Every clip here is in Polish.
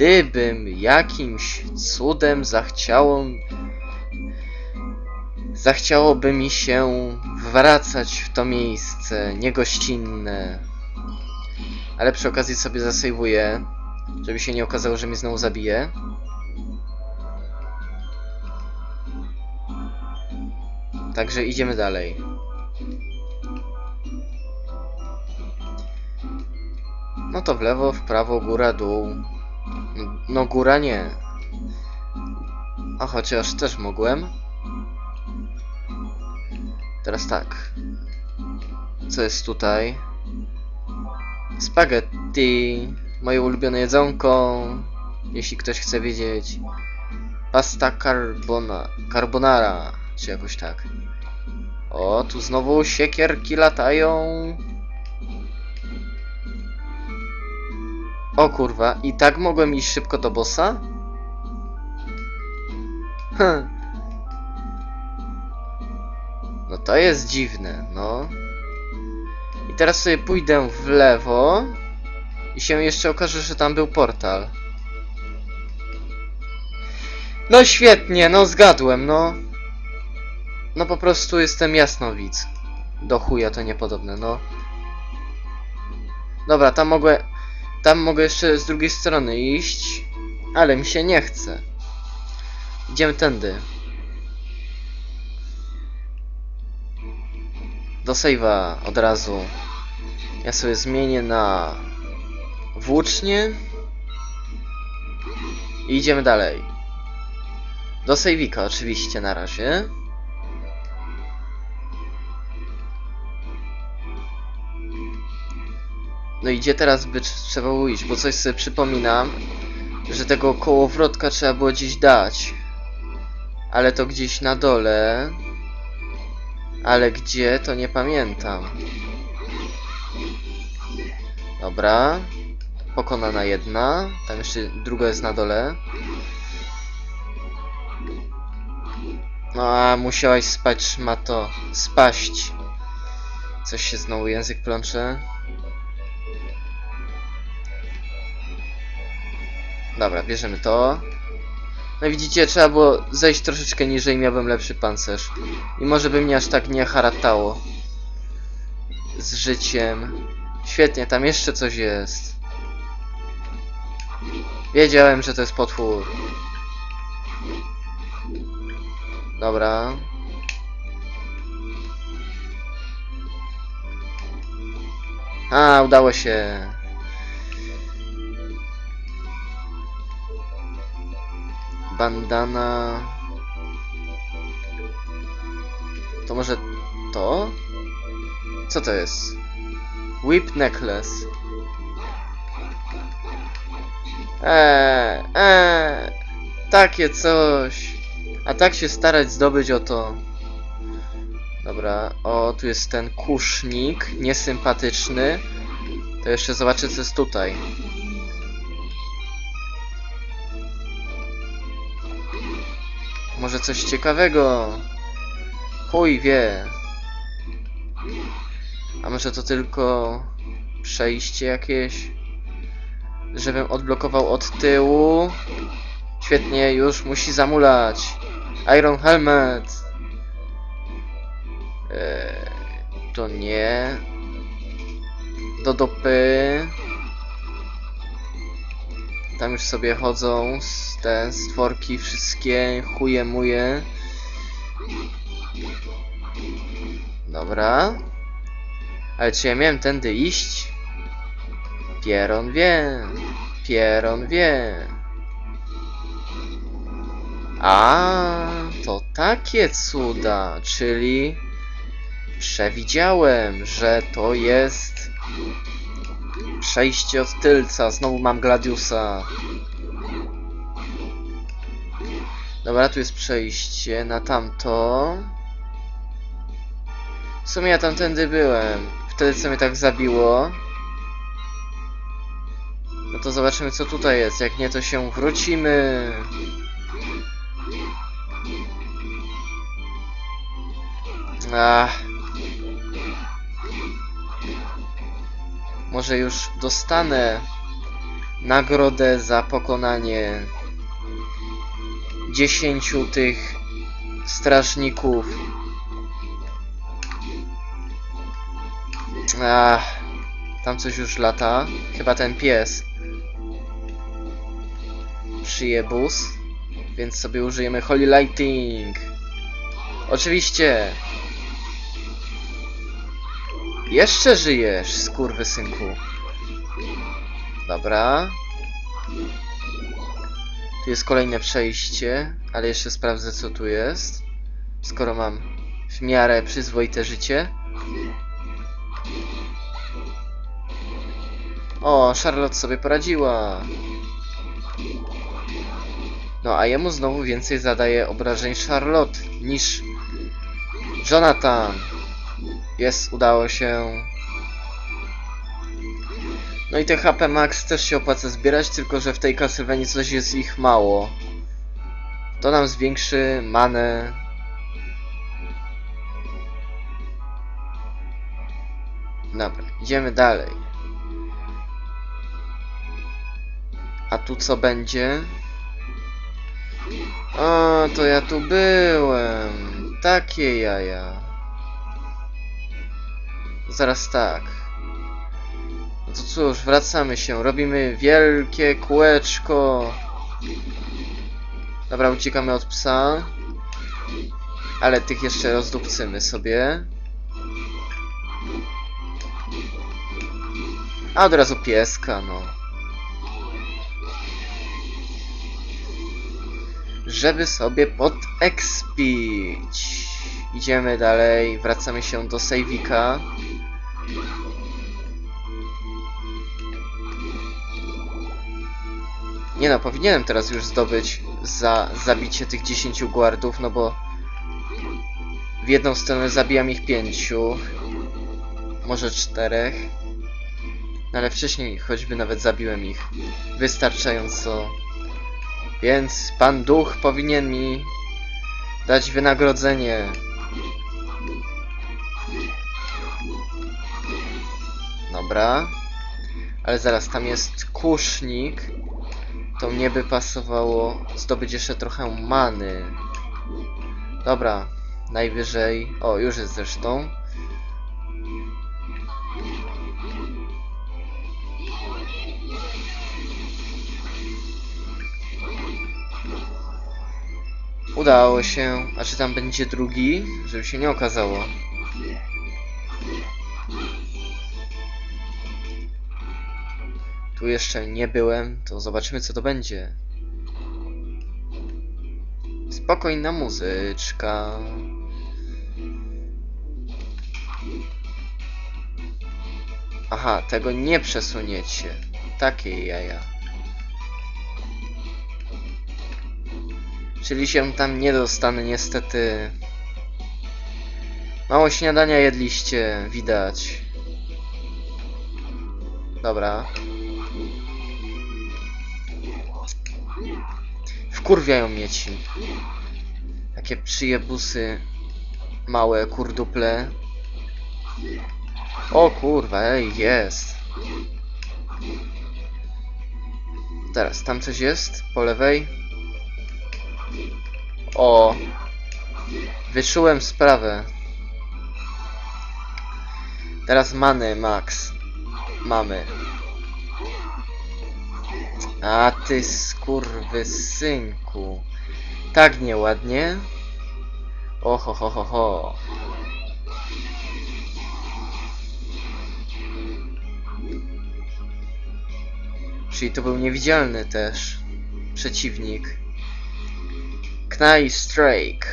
gdybym jakimś cudem zachciało zachciałoby mi się wracać w to miejsce niegościnne. Ale przy okazji sobie zasejwuję, żeby się nie okazało, że mnie znowu zabije. Także idziemy dalej. No to w lewo, w prawo, góra, dół. No góra nie. A chociaż też mogłem. Teraz tak. Co jest tutaj? Spaghetti. Moje ulubione jedzonko. Jeśli ktoś chce wiedzieć. Pasta carbona, carbonara. Czy jakoś tak. O, tu znowu siekierki latają. O kurwa, i tak mogłem iść szybko do bossa? Hm. No to jest dziwne, no. I teraz sobie pójdę w lewo i się jeszcze okaże, że tam był portal. No świetnie, no zgadłem, no. No po prostu jestem jasnowidz. Do chuja to niepodobne, no. Dobra, tam mogę... Tam mogę jeszcze z drugiej strony iść, ale mi się nie chce. Idziemy tędy. Do save'a od razu. Ja sobie zmienię na włócznie. I idziemy dalej. Do save'ika oczywiście na razie. No i gdzie teraz by tr- trzeba? Bo coś sobie przypominam, że tego kołowrotka trzeba było gdzieś dać. Ale to gdzieś na dole. Ale gdzie, to nie pamiętam. Dobra. Pokonana jedna. Tam jeszcze druga jest na dole. No a musiałaś spać, ma to spaść. Coś się znowu język plącze. Dobra, bierzemy to. No widzicie, trzeba było zejść troszeczkę niżej, miałbym lepszy pancerz. I może by mnie aż tak nie haratało. Z życiem. Świetnie, tam jeszcze coś jest. Wiedziałem, że to jest potwór. Dobra. A, udało się. Bandana. To może to? Co to jest? Whip necklace. Eee, eee, takie coś. A tak się starać zdobyć o to. Dobra, o, tu jest ten kusznik, niesympatyczny. To jeszcze zobaczę, co jest tutaj. Może coś ciekawego? Chuj wie. A może to tylko przejście jakieś? Żebym odblokował od tyłu. Świetnie, już musi zamulać. Iron Helmet. Eee, to nie. Do dopy. Tam już sobie chodzą te stworki wszystkie, chuje muje. Dobra. Ale czy ja miałem tędy iść? Pieron wie. Pieron wie. A, to takie cuda, czyli przewidziałem, że to jest przejście od tylca. Znowu mam Gladiusa. Dobra, tu jest przejście na tamto. W sumie ja tamtędy byłem. Wtedy co mnie tak zabiło. No to zobaczymy co tutaj jest. Jak nie to się wrócimy. Ach. Może już dostanę nagrodę za pokonanie 10 tych strażników. Ach, tam coś już lata. Chyba ten pies. Przyjebus. Więc sobie użyjemy Holy Lighting. Oczywiście. Jeszcze żyjesz, skurwysynku. Dobra. Tu jest kolejne przejście, ale jeszcze sprawdzę co tu jest. Skoro mam w miarę przyzwoite życie. O, Charlotte sobie poradziła. No, a jemu znowu więcej zadaje obrażeń Charlotte niż Jonathan. Jest, udało się. No i te HP max też się opłaca zbierać, tylko że w tej Castlevanii coś jest ich mało. To nam zwiększy manę. Dobra, idziemy dalej. A tu co będzie? O, to ja tu byłem. Takie jaja. Zaraz tak. No to cóż, wracamy się. Robimy wielkie kółeczko. Dobra, uciekamy od psa. Ale tych jeszcze rozdupcymy sobie. A od razu pieska, no. Żeby sobie podekspić. Idziemy dalej, wracamy się do sejwika. Nie no, powinienem teraz już zdobyć za zabicie tych 10 guardów, no bo w jedną stronę zabijam ich pięciu, może czterech, no ale wcześniej choćby nawet zabiłem ich wystarczająco. Więc pan duch powinien mi dać wynagrodzenie. Dobra. Ale zaraz, tam jest kusznik. To mnie by pasowało zdobyć jeszcze trochę many. Dobra, najwyżej... O, już jest zresztą. Udało się. A czy tam będzie drugi? Żeby się nie okazało. Tu jeszcze nie byłem, to zobaczymy co to będzie. Spokojna muzyczka. Aha, tego nie przesuniecie. Takie jaja. Czyli się tam nie dostanę niestety. Mało śniadania jedliście, widać. Dobra. Wkurwiają mnie ci. Takie przyjebusy. Małe kurduple. O kurwa, ej, jest. Teraz, tam coś jest? Po lewej? O! Wyczułem sprawę. Teraz many, Max. Mamy. A ty skurwysynku. Tak nieładnie. Oho, ho, ho, ho. Czyli to był niewidzialny też przeciwnik. Knaj Strike.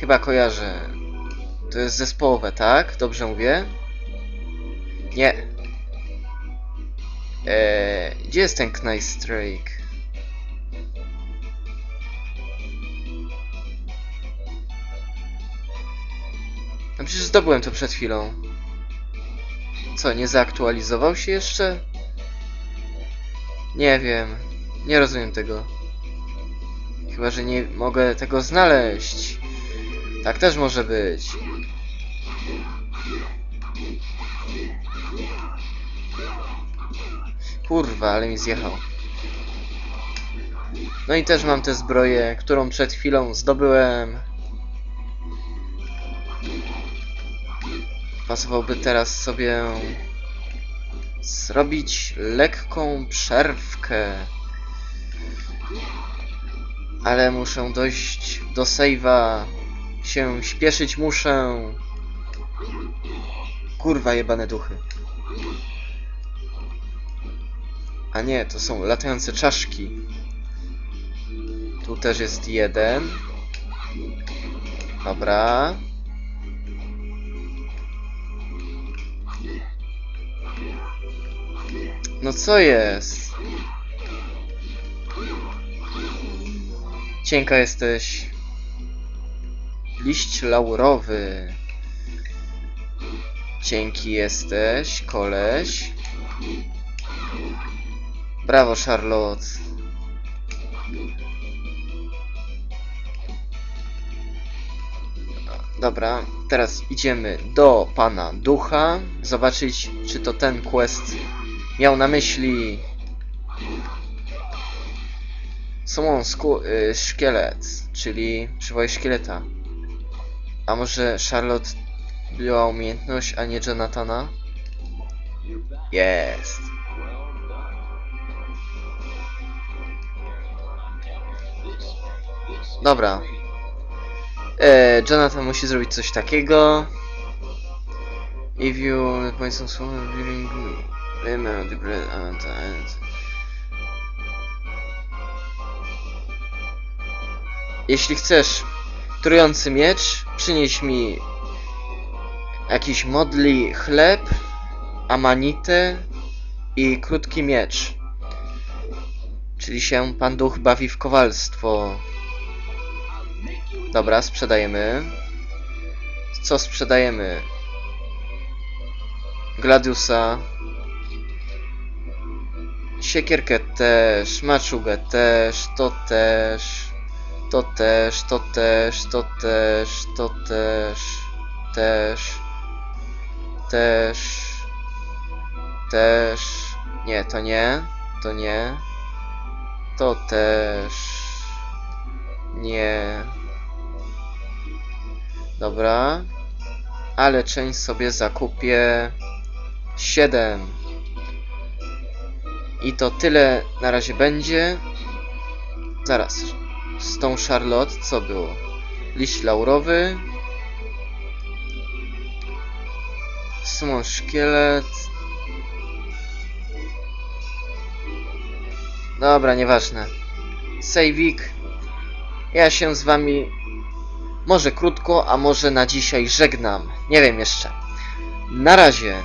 Chyba kojarzę. To jest zespołowe, tak? Dobrze mówię? Nie. Eee, gdzie jest ten Knaj Strike? No przecież zdobyłem to przed chwilą. Co, nie zaaktualizował się jeszcze? Nie wiem. Nie rozumiem tego. Chyba, że nie mogę tego znaleźć. Tak też może być. Kurwa, ale mi zjechał. No i też mam tę zbroję, którą przed chwilą zdobyłem. Pasowałoby teraz sobie zrobić lekką przerwkę. Ale muszę dojść do save'a. Się śpieszyć muszę. Kurwa jebane duchy. A nie, to są latające czaszki. Tu też jest jeden. Dobra. No co jest? Cienka jesteś. Liść laurowy. Cienki jesteś, koleś. Brawo, Charlotte. Dobra, teraz idziemy do pana ducha. Zobaczyć, czy to ten quest miał na myśli. Sku- y, szkielet, czyli przywołaj szkieleta. A może Charlotte była umiejętność, a nie Jonathana? Jest. Dobra. E, Jonathan musi zrobić coś takiego. If you point some song during the bread and Jeśli chcesz trujący miecz, przynieś mi jakiś modli chleb, amanitę i krótki miecz. Czyli się pan duch bawi w kowalstwo. Dobra, sprzedajemy. Co sprzedajemy? Gladiusa. Siekierkę też, maczugę też, to też. To też, to też, to też, to też, też, też, też. Nie, to nie, to nie. To też. Nie. Dobra. Ale część sobie zakupię 7. I to tyle na razie będzie. Zaraz. Z tą Charlotte co było? Liść laurowy. Summon szkielet. Dobra, nieważne. Sejwik. Ja się z wami może krótko, a może na dzisiaj żegnam. Nie wiem jeszcze. Na razie.